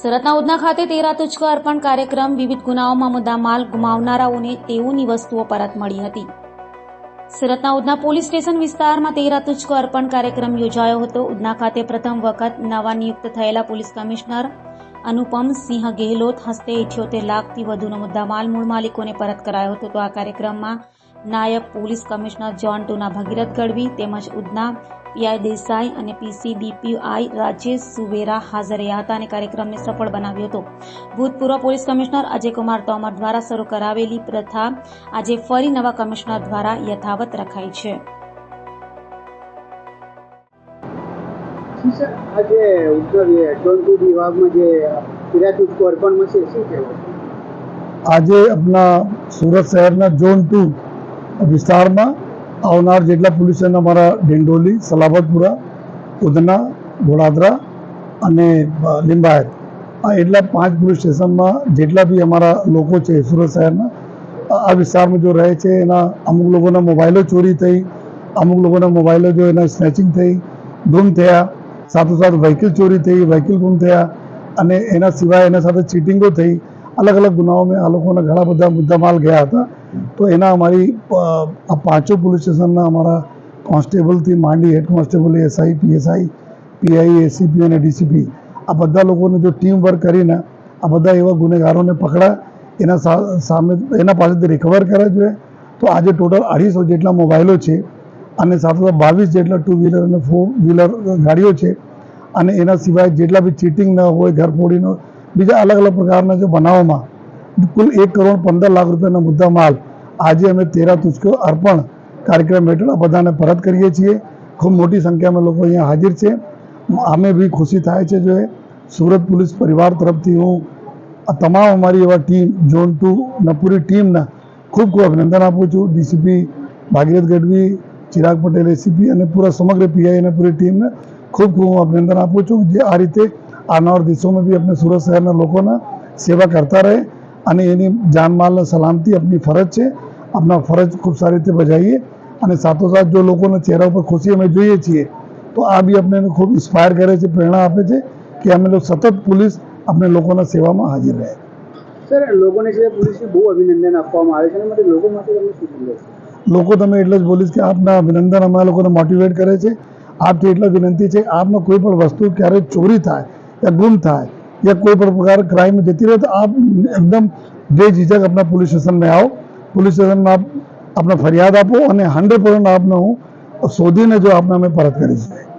સુરતના ઉધના ખાતે તેરા તુચકો અર્પણ કાર્યક્રમ વિવિધ ગુનાઓમાં મુદ્દામાલ ગુમાવનારાઓને તેઓની વસ્તુઓ પરત મળી હતી. સુરતના ઉધના પોલીસ સ્ટેશન વિસ્તારમાં તેરા તુચકો અર્પણ કાર્યક્રમ યોજાયો હતો. ઉધના ખાતે પ્રથમ વખત નવા નિયુક્ત થયેલા પોલીસ કમિશનર અનુપમ સિંહ ગેહલોત હસ્તે ઇઠ્યોતેર લાખથી વધુનો મુદ્દામાલ મૂળ માલિકોને પરત કરાયો હતો. તો આ કાર્યક્રમમાં નાયબ પોલીસ કમિશનર જોન ટુના ભગીરથ ગઢવી તેમજ ઉધના પીઆઈ દેસાઈ અને પીસીડીપીઆઈ રાજેશ સુવેરા હાજર રહ્યા હતા અને કાર્યક્રમને સફળ બનાવ્યો હતો. ભૂતપૂર્વ પોલીસ કમિશનર અજયકુમાર તોમર દ્વારા શરૂ કરાવેલી પ્રથા આજે ફરી નવા કમિશનર દ્વારા યથાવત રખાઈ છે. આજે ઉત્તર વિભાગમાં જે પિરાતુષ્કો અર્પણમાં છે શું કહેવાય? આજે આપણા સુરત શહેરના ઝોન ટુ વિસ્તારમાં આવનાર જેટલા પોલીસ સ્ટેશન અમારા ડિંડોલી, સલાબતપુરા, ઉધના ઘોડાદરા અને લિંબાયત, આ એટલા પાંચ પોલીસ સ્ટેશનમાં જેટલા બી અમારા લોકો છે સુરત શહેરના આ વિસ્તારમાં જો રહે છે એના અમુક લોકોના મોબાઈલો ચોરી થઈ, અમુક લોકોના મોબાઈલો જો એના સ્નેચિંગ થઈ, ગુમ થયા, સાથોસાથ વ્હીકલ ચોરી થઈ, વ્હીકલ ગુમ થયા અને એના સિવાય એના સાથે ચીટિંગો થઈ અલગ અલગ ગુનાઓમાં આ લોકોના ઘણા બધા મુદ્દામાલ ગયા હતા. તો એના અમારી આ પાંચો પોલીસ સ્ટેશનના અમારા કોન્સ્ટેબલથી માંડી head constable, SI, PSI, PI, ACP અને ડીસીપી, આ બધા લોકોને જો ટીમ વર્ક કરીને આ બધા એવા ગુનેગારોને પકડા, એના સામે, એના પાસેથી રિકવર કરે જોઈએ. તો આજે ટોટલ અઢીસો જેટલા મોબાઈલો છે અને સાથે બાવીસ જેટલા ટુ વ્હીલર અને ફોર વ્હીલર ગાડીઓ છે. અને એના સિવાય જેટલા બી ચીટિંગ ન હોય ઘરફોડીનો બીજા અલગ અલગ પ્રકારના જે બનાવોમાં કુલ એક કરોડ પંદર લાખ રૂપિયાનો મુદ્દા માલ આજે અમે તેરા તુચકો અર્પણ કાર્યક્રમ હેઠળ બધાને પરત કરીએ છીએ. ખૂબ મોટી સંખ્યામાં લોકો અહીંયા હાજર છે. અમે બી ખુશી થાય છે જો સુરત પોલીસ પરિવાર તરફથી હું તમામ અમારી એવા ટીમ, ઝોન ટુ ના પૂરી ટીમના ખૂબ ખૂબ અભિનંદન આપું છું. ડીસીપી ભાગીરથ ગઢવી, ચિરાગ પટેલ, એસીપી અને પૂરા સમગ્ર પીઆઈ અને પૂરી ટીમને ખૂબ ખૂબ હું અભિનંદન આપું છું. જે આ રીતે આવનાર દિવસોમાં બી આપણે સુરત શહેરના લોકોના સેવા કરતા રહે અને એની જાનમાલને સલામતી આપણી ફરજ છે. આપણા ફરજ ખૂબ સારી રીતે બજાવીએ અને સાથોસાથ જો લોકોના ચહેરા ઉપર ખુશી અમે જોઈએ છીએ તો આ બી આપણે ખૂબ ઇન્સ્પાયર કરે છે પ્રેરણા આપે છે કે અમે લોકો સતત પોલીસ આપણે લોકોના સેવામાં હાજર રહે. સર લોકોને છે પોલીસને બહુ અભિનંદન આપવામાં આવે છે અને માટે લોકો માટે તમને શું સંદેશ લોકો તમે એટલે જ બોલીશ કે આપના અભિનંદન અમારા લોકોને મોટિવેટ કરે છે. આપથી એટલા વિનંતી છે આપનો કોઈ પણ વસ્તુ ક્યારેય ચોરી થાય યા ગુમ થાય યા કોઈ પણ પ્રકાર ક્રાઇમ જતી રહે તો આપ એકદમ બેઝિઝક આપણા પોલીસ સ્ટેશનમાં આવો પોલીસ સ્ટેશનમાં આપ આપને ફરિયાદ આપો અને હંડ્રેડ પર્સન્ટ આપને શોધીને જો આપને અમે પરત કરીશું